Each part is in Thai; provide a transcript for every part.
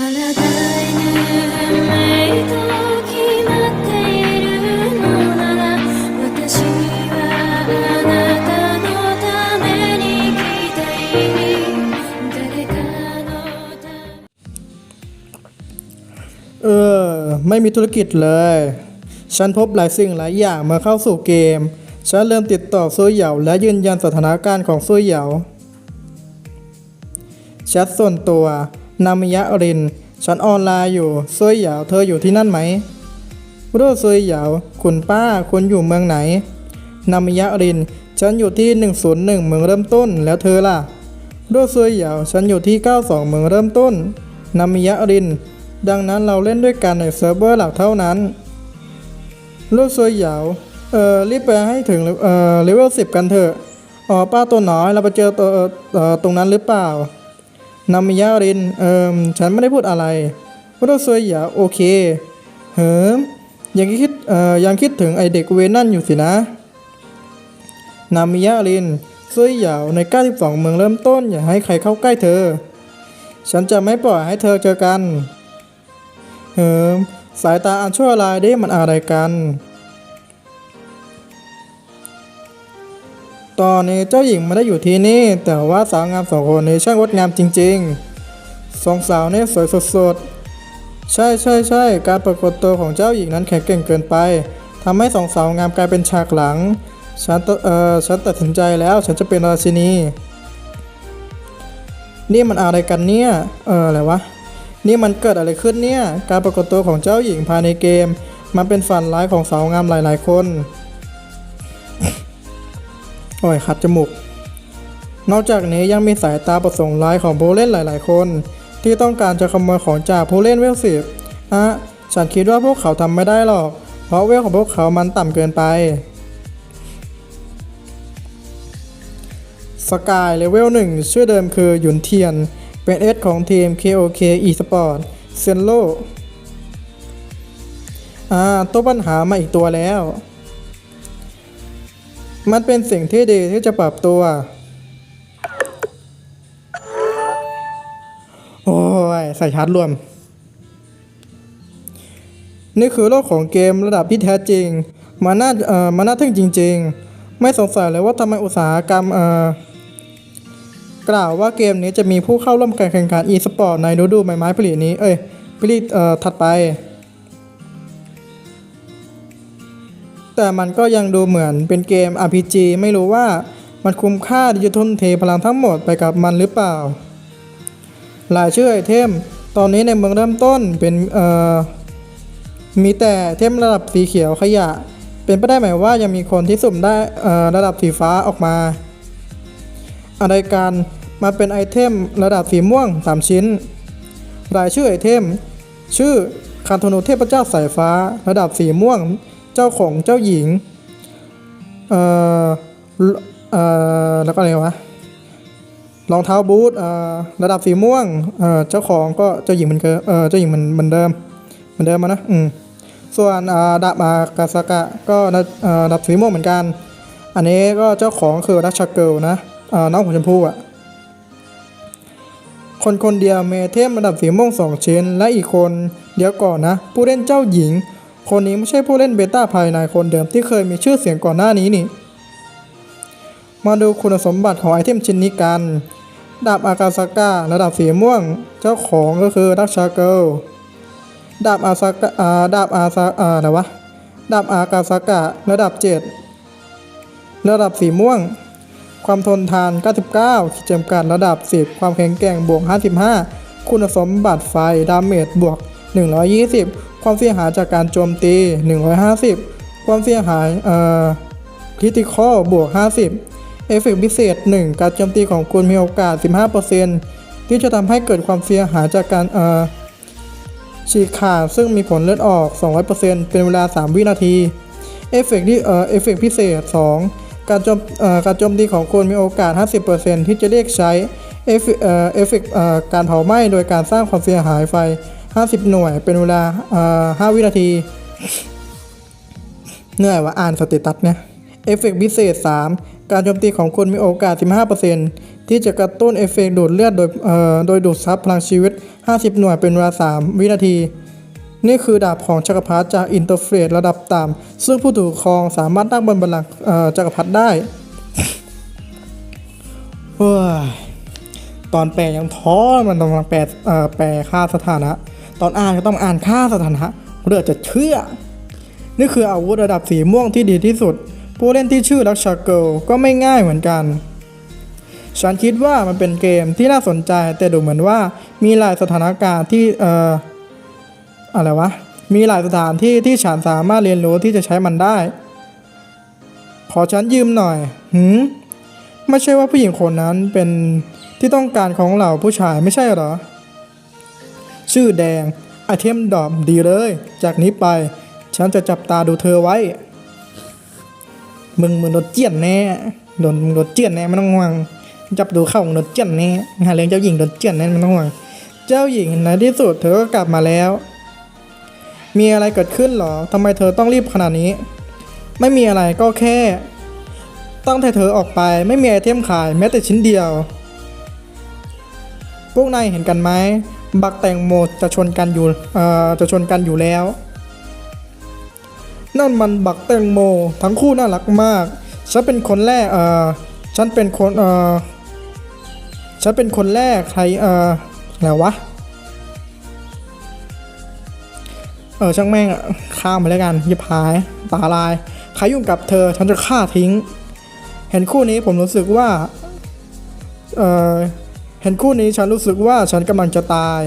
เออ ไม่มีธุรกิจเลย ฉันพบหลายสิ่งหลายอย่างเมื่อเข้าสู่เกม ฉันเริ่มติดต่อซุยเหยาและยืนยันสถานการณ์ของซุยเหยาแชทส่วนตัว นามิยะริน ฉันออนไลน์อยู่ซุยเหยาเธออยู่ที่นั่นไหมรู้ซุยเหยาคุณป้าคุณอยู่เมืองไหน นามิยะริน ฉันอยู่ที่ 101 เมืองเริ่มต้น แล้วเธอล่ะรู้ซุยเหยาฉันอยู่ที่ 92 เมืองเริ่มต้น นามิยะริน ดังนั้นเราเล่นด้วยกันในเซิร์ฟเวอร์หลักเท่านั้นลูกซวยเหยาเอ่อ รีบไปให้ถึง เอ่อ เลเวลสิบกันเถอะ อ๋อ ป้าตัวน้อย เราไปเจอตัวเอ่อตรงนั้นหรือเปล่า นามิยาริน เอ่อฉันไม่ได้พูดอะไรลูกซวยเหยาโอเค เหิมยังคิดเอ่อยังคิดถึงไอเด็กเวนั่นอยู่สินะ นามิยารินซวยเหยาใน 92 เมืองเริ่มต้น อย่าให้ใครเข้าใกล้เธอ ฉันจะไม่ปล่อยให้เธอเจอกัน เหิมสายตาอันชั่วร้ายได้มันอะไรกัน ตอนนี้เจ้าหญิงไม่ได้อยู่ที่นี่ แต่ว่าสาวงามสองคนนี้ช่างงดงามจริงๆสองสาวนี่สวยสดๆ ใช่ใช่ใช่การปรากฏตัวของเจ้าหญิงนั้นแข็งเก่งเกินไปทำให้สองสาวงามกลายเป็นฉากหลัง ฉันตเอ่อฉันตัดสินใจแล้วฉันจะเป็นราชินี นี่มันอะไรกันเนี่ย เอออะไรวะ นี่มันเกิดอะไรขึ้นเนี่ย การปรากฏตัวของเจ้าหญิงภายในเกม มันเป็นฝันร้ายของสาวงามหลายๆคน โอ้ยขัดจมูก นอกจากนี้ยังมีสายตาประสงค์ร้ายของผู้เล่นหลาย ๆ คน ที่ต้องการจะขโมยของจากผู้เล่นเวลสิบอะฉันคิดว่าพวกเขาทำไม่ได้หรอก เพราะเวลของพวกเขามันต่ำเกินไปสกายเลเวล1 ชื่อเดิมคือ หยุนเทียน เป็นเอสของทีม KOK eSport เซนโลอ่าตัวปัญหามาอีกตัวแล้ว มันเป็นสิ่งที่ดีที่จะปรับตัว โอ้ย ใส่ชาร์จรวม นี่คือโลกของเกมระดับที่แท้จริง มันน่าเอ่อมันน่าทึ่งจริง ๆ ไม่สงสัยเลยว่าทำไมอุตสาหกรรมเอ่อกล่าวว่าเกมนี้จะมีผู้เข้าร่วมการแข่งขัน e-sport ในฤดูใบไม้ผลินี้ เอ้ยผลิตเอ่อถัดไป แต่มันก็ยังดูเหมือนเป็นเกม RPG ไม่รู้ว่ามันคุ้มค่าที่จะทุ่มเทพลังทั้งหมดไปกับมันหรือเปล่า หลายชื่อไอเทม ตอนนี้ในเมืองเริ่มต้นเป็นเอ่อมีแต่ไอเทมระดับสีเขียวขยะ เป็นไปได้ไหมว่ายังมีคนที่สุ่มได้เอ่อระดับสีฟ้าออกมา อะไรกันมาเป็นไอเทมระดับสีม่วง 3 ชิ้น รายชื่อไอเทม ชื่อคานโทโนเทพเจ้าสายฟ้า ระดับสีม่วง เจ้าของเจ้าหญิง เอ่อ เอ่อ แล้วก็อะไรวะ รองเท้าบูทเอ่อ ระดับสีม่วง เอ่อ เจ้าของก็เจ้าหญิงเหมันเกิเอ่อ เจ้าหญิงเหมันเหมือนเดิม เหมือนเดิมมานะ อืม ส่วนอ่าดาบอากาซากะก็ระเอ่อระดับสีม่วงเหมือนกัน อันนี้ก็เจ้าของคือรัชเกิลนะ เอ่อ น้องหัวชมพูอะคนคนเดียวเมเทมระดับสีม่วงสองชิ้น และอีกคนเดี๋ยวก่อนนะ ผู้เล่นเจ้าหญิง คนนี้ไม่ใช่ผู้เล่นเบต้าภายในคนเดิมที่เคยมีชื่อเสียงก่อนหน้านี้นี่ มาดูคุณสมบัติของไอเทมชิ้นนี้กัน ดาบอากาซาก้าระดับสีม่วง เจ้าของก็คือรักชาเกิล ดาบอาซากะอ่าดาบอาซาอาอะไรวะ ดาบอากาซากะระดับ 7 ระดับสีม่วง ความทนทาน 99ขีดจำกัดระดับ 10 ความแข็งแกร่งบวก 55 คุณสมบัติไฟ ดาเมจบวก 120 ความเสียหายจากการโจมตี 150 ความเสียหายเอ่อคริติคอลบวก 50 เอฟเฟกต์พิเศษ 1 การโจมตีของคุณมีโอกาส 15%ที่จะทำให้เกิดความเสียหายจากการเอ่อฉีกขาดซึ่งมีผลเลือดออก 200%เป็นเวลา 3 วินาที เอฟเฟกต์ที่เอ่อเอฟเฟกต์พิเศษ 2 การโจมเอ่อการโจมตีของคุณมีโอกาส 50%ที่จะเรียกใช้เอฟเอ่อเอฟเฟกต์เอ่อการเผาไหม้โดยการสร้างความเสียหายไฟ 50 หน่วย เป็นเวลาเอ่อ5วินาที เหนื่อยว่าอ่านสเตตัสเนี่ย เอฟเฟกต์พิเศษ 3 การโจมตีของคุณมีโอกาส 15%ทที่จะกระตุ้นเอฟเฟกต์ดูดเลือดโดยเอ่อโดยดูดซับพลังชีวิต 50 หน่วย เป็นเวลา 3 วินาที นี่คือดาบของจักรพรรดิจากอินเตอร์เฟรดระดับต่ำซึ่งผู้ถือครองสามารถนั่งบนบัลลังก์จักรพรรดิได้เฮ้ยตอนแปลยังท้อมันต้องแปลแปลค่าสถานะ ตอนอ่านก็ต้องอ่านค่าสถานะเลือจะเชื่อ นี่คืออาวุธระดับสีม่วงที่ดีที่สุด ผู้เล่นที่ชื่อลักชาเกิลก็ไม่ง่ายเหมือนกัน ฉันคิดว่ามันเป็นเกมที่น่าสนใจแต่ดูเหมือนว่ามีหลายสถานการณ์ที่เอ่ออะไรวะ มีหลายสถานที่ที่ฉันสามารถเรียนรู้ที่จะใช้มันได้ ขอฉันยืมหน่อยหืมไม่ใช่ว่าผู้หญิงคนนั้นเป็นที่ต้องการของเหล่าผู้ชายไม่ใช่เหรอ ชื่อแดงไอเทมดอมดีเลย จากนี้ไป ฉันจะจับตาดูเธอไว้ มึงมึงโดนเจียนแน่โดนมึงโดนเจียนแน่ไม่ต้องห่วง จับดูเข้ามึงโดนเจียนแน่หาเรื่องเจ้าหญิงโดนเจียนแน่ไม่ต้องห่วง เจ้าหญิงในที่สุดเธอก็กลับมาแล้ว มีอะไรเกิดขึ้นหรอทำไมเธอต้องรีบขนาดนี้ ไม่มีอะไรก็แค่ตั้งแต่เธอออกไปไม่มีไอเทมขายแม้แต่ชิ้นเดียว พวกนายเห็นกันไหม บักแตงโมจะชนกันอยู่เอ่อจะชนกันอยู่แล้ว นั่นมันบักแตงโม ทั้งคู่น่ารักมาก ฉันเป็นคนแรกเอ่อฉันเป็นคนเอ่อฉันเป็นคนแรกใครเอ่ออะไรวะ เออช่างแม่งข้ามไปแล้วกันยิบหายตาลาย ใครยุ่งกับเธอ ฉันจะฆ่าทิ้ง เห็นคู่นี้ผมรู้สึกว่า เออ เห็นคู่นี้ฉันรู้สึกว่าฉันกำลังจะตาย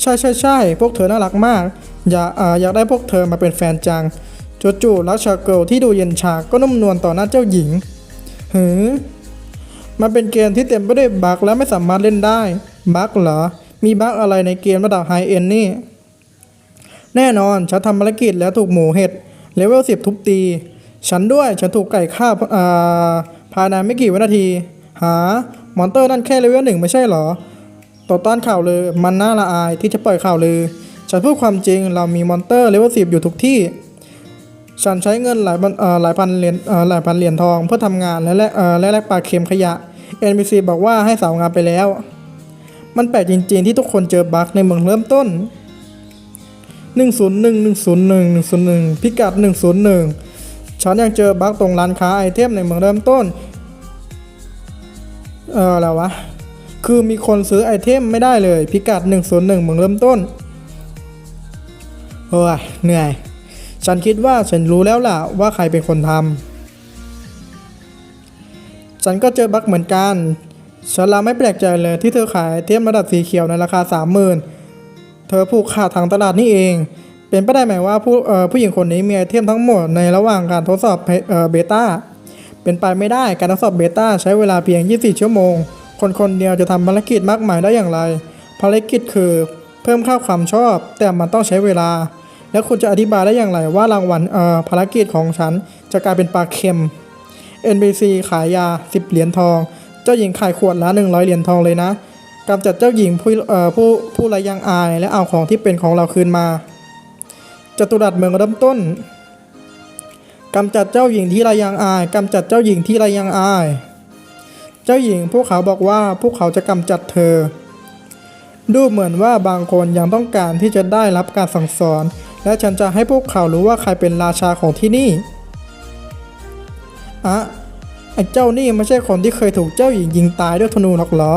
ใช่ใช่ใช่พวกเธอน่ารักมาก อยากอ่ออยากได้พวกเธอมาเป็นแฟนจังจู่ๆรักชาเกิลที่ดูเย็นชาก็นุ่มนวลต่อหน้าเจ้าหญิงหือมันเป็นเกมที่เต็มไปด้วยบั๊กและไม่สามารถเล่นได้บั๊กเหรอ มีบั๊กอะไรในเกมระดับไฮเอ็นนี่ แน่นอน ฉันทำภารกิจแล้วถูกหมูเห็ดเลเวลสิบทุบตี ฉันด้วย ฉันถูกไก่ฆ่าอ่าภายในไม่กี่วินาที หา มอนเตอร์นั่นแค่เลเวลหนึ่งไม่ใช่หรอ ต่อต้านข่าวลือมันน่าละอายที่จะปล่อยข่าวลือ ฉันพูดความจริงเรามีมอนเตอร์เลเวลสิบอยู่ทุกที่ ฉันใช้เงินหลายพันเหลายพันเหรียญหลายพันเหรียญทองเพื่อทำงานและแลกเอ่อและแลกปลาเค็มขยะ NPC บอกว่าให้สาวงานไปแล้ว มันแปลกจริงๆที่ทุกคนเจอบั๊กในเมืองเริ่มต้น 101 101 101 พิกัด 101 ฉันยังเจอบั๊กตรงร้านค้าไอเทมในเมืองเริ่มต้น เอออะไรวะ คือมีคนซื้อไอเทมไม่ได้เลย พิกัด 101เมืองเริ่มต้นโอ้ยเหนื่อย ฉันคิดว่าฉันรู้แล้วล่ะว่าใครเป็นคนทำฉันก็เจอบั๊กเหมือนกันฉันละไม่แปลกใจเลยที่เธอขายเทมระดับสีเขียวในราคา 30,000 เธอผูกขาดทางตลาดนี่เอง เป็นไปได้ไหมว่าผู้ผู้หญิงคนนี้มีไอเทมทั้งหมดในระหว่างการทดสอบเออเบต้า เป็นไปไม่ได้การทดสอบเบต้าใช้เวลาเพียง 24 ชั่วโมง คนคนเดียวจะทำภารกิจมากมายได้อย่างไร ภารกิจคือ เพิ่มค่าความชอบ แต่มันต้องใช้เวลา แล้วคุณจะอธิบายได้อย่างไรว่ารางวัลเอ่อภารกิจของฉันจะกลายเป็นปลาเค็ม NBC ขายยา 10 เหรียญทอง เจ้าหญิงขายขวดละ 100 เหรียญทองเลยนะกำจัดเจ้าหญิงผู้เอ่อผู้ผู้ไรยังอายและเอาของที่เป็นของเราคืนมาจตุรัสเมืองเริ่มต้น กำจัดเจ้าหญิงที่ไรยังอายกำจัดเจ้าหญิงที่ไรยังอาย เจ้าหญิงพวกเขาบอกว่าพวกเขาจะกำจัดเธอ ดูเหมือนว่าบางคนยังต้องการที่จะได้รับการสั่งสอน และฉันจะให้พวกเขารู้ว่าใครเป็นราชาของที่นี่อะไอ้เจ้านี่ไม่ใช่คนที่เคยถูกเจ้าหญิงยิงตายด้วยธนูหรอกเหรอ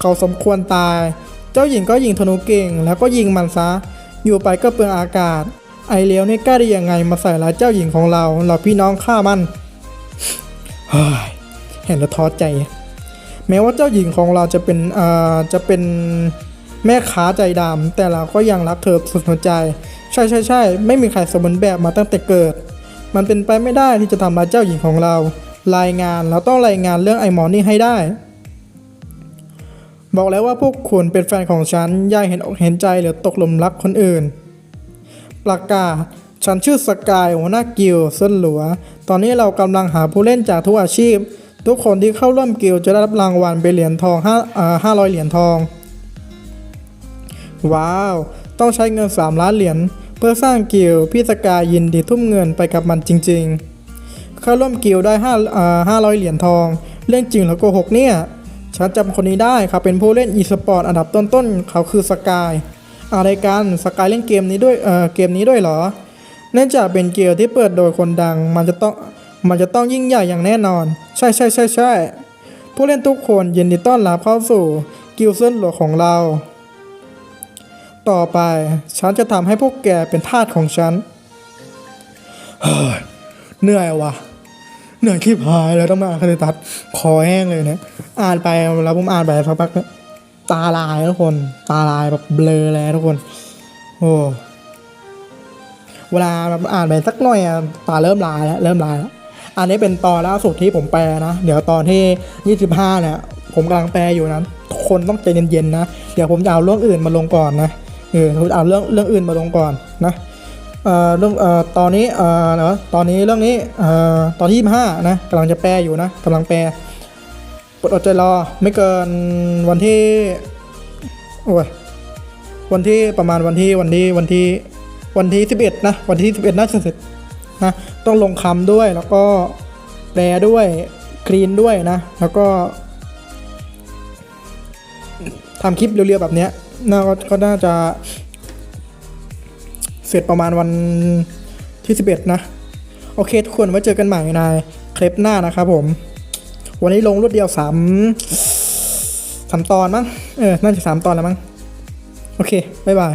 เขาสมควรตาย เจ้าหญิงก็ยิงธนูเก่ง แล้วก็ยิงมันซะ อยู่ไปก็เปลืองอากาศ ไอเลี้ยวนี่กล้าได้ยังไงมาใส่ร้ายเจ้าหญิงของเรา เราพี่น้องฆ่ามันเฮ้ยเห็นแล้วท้อใจ แม้ว่าเจ้าหญิงของเราจะเป็นเอ่อจะเป็นแม่ค้าใจดำแต่เราก็ยังรักเธอสุดหัวใจ ใช่ใช่ใช่ไม่มีใครสมบูรณ์แบบมาตั้งแต่เกิด มันเป็นไปไม่ได้ที่จะทำร้ายเจ้าหญิงของเรา รายงานเราต้องรายงานเรื่องไอหมอนี่ให้ได้ บอกแล้วว่าพวกคุณเป็นแฟนของฉันอย่าเห็นอกเห็นใจหรือตกหลุมรักคนอื่น ประกาศฉันชื่อสกายหัวหน้ากิลเส้นหลัว ตอนนี้เรากำลังหาผู้เล่นจากทุกอาชีพ ทุกคนที่เข้าร่วมกิลจะได้รับรางวัลเป็นเหรียญทองห้าห้าร้อยเหรียญทอง ว้าว ต้องใช้เงิน 3 ล้านเหรียญเพื่อสร้างกิลพี่สกายยินดีทุ่มเงินไปกับมันจริง ๆ เข้าร่วมกิลได้5อ่า500เหรียญทอง เรื่องจริงแล้วโกหกเนี่ย ฉันจำคนนี้ได้เขาเป็นผู้เล่นอีสปอร์ตอันดับต้นๆ เขาคือสกาย อะไรกันสกายเล่นเกมนี้ด้วยเออเกมนี้ด้วยเหรอ เนื่องจากเป็นเกมที่เปิดโดยคนดัง มันจะต้องมันจะต้องยิ่งใหญ่อย่างแน่นอน ใช่ใช่ใช่ใช่ผู้เล่นทุกคนยินดีต้อนรับเข้าสู่กิลเส้นหลวงของเรา ต่อไป ฉันจะทำให้พวกแกเป็นทาสของฉันเฮ้ยเหนื่อยว่ะเหนื่อยขี้พายแล้วต้องมาอ่านคติตัดคอแห้งเลยเนี่ยอ่านไปแล้วผมอ่านไปสักพักเนี่ย ตาลายทุกคน ตาลายแบบเบลอเลยทุกคน โอ้เวลาแบบอ่านไปสักหน่อยอะตาเริ่มลายแล้วเริ่มลายแล้วอันนี้เป็นตอนล่าสุดที่ผมแปลนะ เดี๋ยวตอนที่ 25 เนี่ย ผมกำลังแปลอยู่นะคนต้องใจเย็นๆนะ เดี๋ยวผมจะเอาเรื่องอื่นมาลงก่อนนะ เออผมเอาเรื่องเรื่องอื่นมาลงก่อนนะ เอ่อ เรื่อง เอ่อ ตอนนี้ เอ่อเนาะตอนนี้เรื่องนี้ เอ่อ ตอนที่ 25 นะกำลังจะแปลอยู่นะกำลังแปล ปดอดใจรอไม่เกินวันที่โอ้ยวันที่ประมาณวันที่วันที่วันที่วันที่11นะ วันที่11น่าจะเสร็จนะต้องลงคำด้วยแล้วก็แปลด้วยคลีนด้วยนะ แล้วก็ทำคลิปเรียวๆแบบเนี้ยน่าก็น่าจะ เสร็จประมาณวันที่11นะ โอเคทุกคนไว้เจอกันใหม่ในคลิปหน้านะครับผม วันนี้ลงรวดเดียวสามสามตอนมั้ง เออ น่าจะสามตอนแล้วมั้ง โอเค บ๊ายบาย